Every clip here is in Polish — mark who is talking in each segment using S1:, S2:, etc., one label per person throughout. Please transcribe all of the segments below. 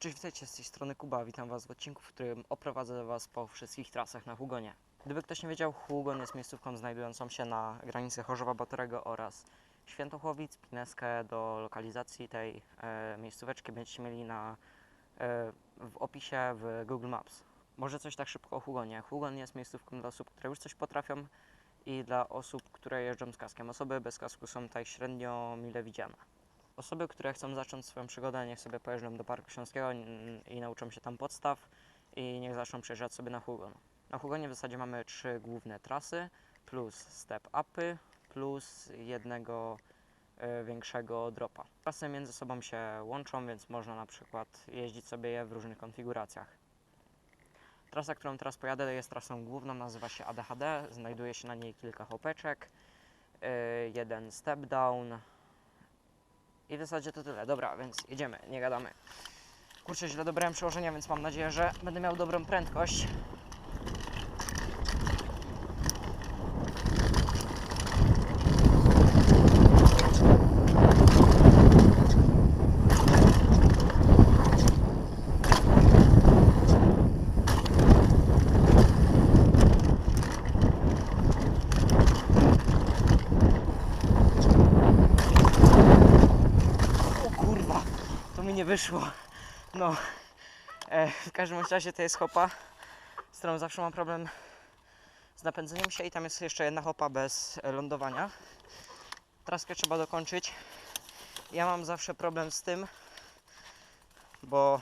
S1: Cześć, witajcie z tej strony Kuba. Witam Was w odcinku, w którym oprowadzę Was po wszystkich trasach na Hugonie. Gdyby ktoś nie wiedział, Hugon jest miejscówką znajdującą się na granicy Chorzowa Batorego oraz Świętochłowic. Pineskę do lokalizacji tej e, miejscóweczki będziecie mieli na, e, w opisie w Google Maps. Może coś tak szybko o Hugonie. Hugon jest miejscówką dla osób, które już coś potrafią i dla osób, które jeżdżą z kaskiem. Osoby bez kasku są tutaj średnio mile widziane. Osoby, które chcą zacząć swoją przygodę, niech sobie pojeżdżą do Parku Śląskiego i, nauczą się tam podstaw i niech zaczną przejeżdżać sobie na Hugon. Na Hugonie w zasadzie mamy trzy główne trasy, plus step upy, plus jednego e, większego dropa. Trasy między sobą się łączą, więc można na przykład jeździć sobie je w różnych konfiguracjach. Trasa, którą teraz pojadę jest trasą główną, nazywa się ADHD, znajduje się na niej kilka hopeczek, e, jeden step down, i w zasadzie to tyle. Dobra, więc jedziemy, nie gadamy. Kurczę, źle dobrałem przełożenia, więc mam nadzieję, że będę miał dobrą prędkość. Mi nie wyszło. No, e, w każdym razie to jest hopa, z którą zawsze mam problem z napędzeniem się i tam jest jeszcze jedna hopa bez e, lądowania. Traskę trzeba dokończyć. Ja mam zawsze problem z tym, bo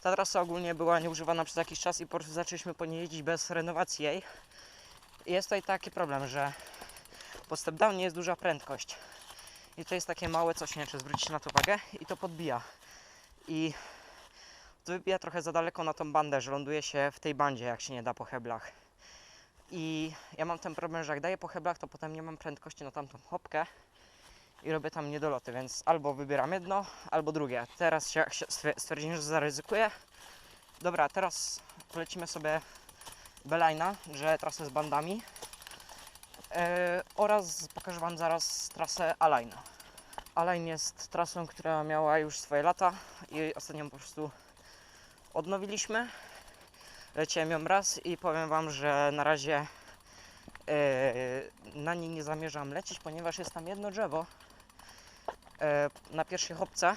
S1: ta trasa ogólnie była nieużywana przez jakiś czas i po prostu zaczęliśmy po niej jeździć bez renowacji jej. Jest tutaj taki problem, że po step downie jest duża prędkość. I to jest takie małe coś, nie wiem, czy zwrócicie na to uwagę, i to podbija. I to wybija trochę za daleko na tą bandę, że ląduje się w tej bandzie, jak się nie da po heblach. I ja mam ten problem, że jak daję po heblach, to potem nie mam prędkości na tamtą hopkę i robię tam niedoloty, więc albo wybieram jedno, albo drugie. Teraz się, się stwier- stwierdziłem, że zaryzykuję. Dobra, teraz polecimy sobie Belajna, że trasę z bandami. E, oraz pokażę Wam zaraz trasę Align. Align jest trasą, która miała już swoje lata i ostatnio po prostu odnowiliśmy. Leciałem ją raz i powiem Wam, że na razie e, na niej nie zamierzam lecieć, ponieważ jest tam jedno drzewo e, na pierwszej hopce,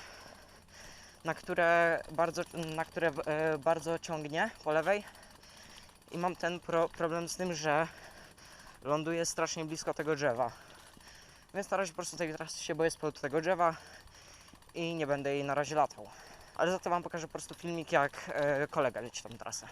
S1: na które bardzo, na które bardzo ciągnie po lewej i mam ten pro, problem z tym, że ląduje strasznie blisko tego drzewa. Więc na razie po prostu tej trasy się boję powodu tego drzewa i nie będę jej na razie latał. Ale za to Wam pokażę po prostu filmik, jak e, kolega leci tą trasę.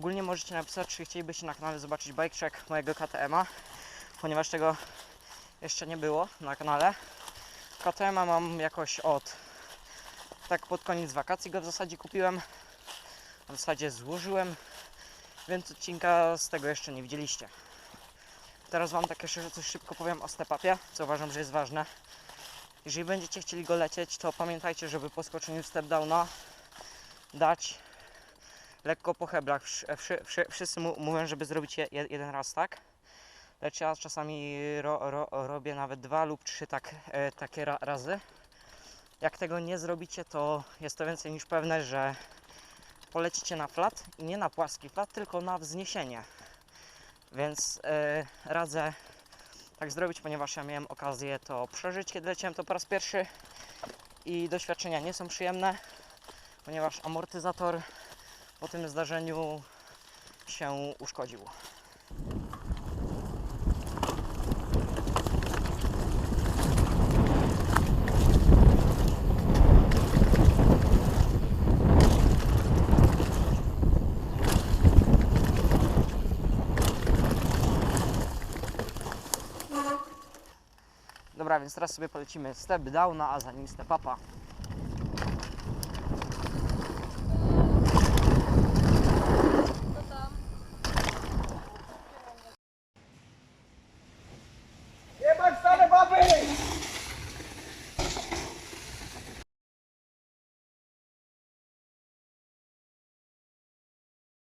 S1: Ogólnie możecie napisać, czy chcielibyście na kanale zobaczyć bike check mojego KTM-a, ponieważ tego jeszcze nie było na kanale. KTM-a mam jakoś od tak pod koniec wakacji go w zasadzie kupiłem. W zasadzie złożyłem, więc odcinka z tego jeszcze nie widzieliście. Teraz Wam tak jeszcze coś szybko powiem o step-upie, co uważam, że jest ważne. Jeżeli będziecie chcieli go lecieć, to pamiętajcie, żeby po skoczeniu step downa dać lekko po heblach. Wszy- Wszyscy mówią, żeby zrobić je, je- jeden raz tak. Lecz ja czasami ro, ro, robię nawet dwa lub trzy tak, e, takie ra, razy. Jak tego nie zrobicie, to jest to więcej niż pewne, że polecicie na flat i nie na płaski flat, tylko na wzniesienie. Więc e, radzę tak zrobić, ponieważ ja miałem okazję to przeżyć, kiedy leciałem to po raz pierwszy i doświadczenia nie są przyjemne, ponieważ amortyzator po tym zdarzeniu się uszkodził. Dobra, więc teraz sobie polecimy step down, a za nim step upa.